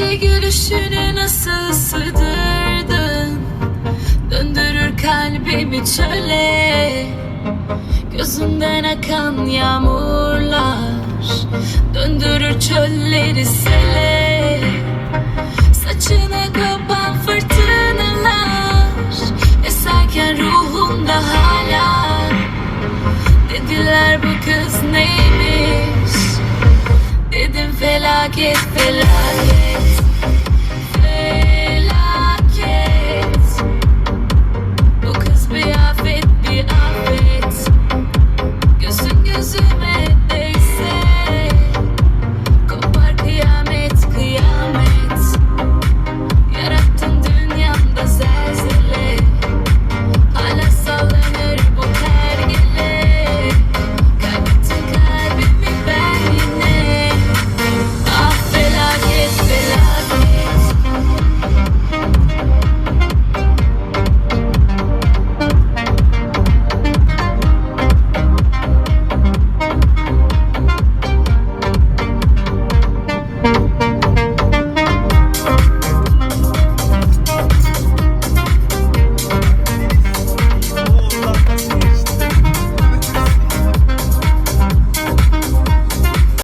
Neşe gülüşünü nasıl sığdırdın? Döndürür kalbimi çöle. Gözünden akan yağmurlar Döndürür çölleri sele. Saçına kapan fırtınalar Eserken ruhumda hala. Dediler bu kız neymiş? Dedim felaket felaket.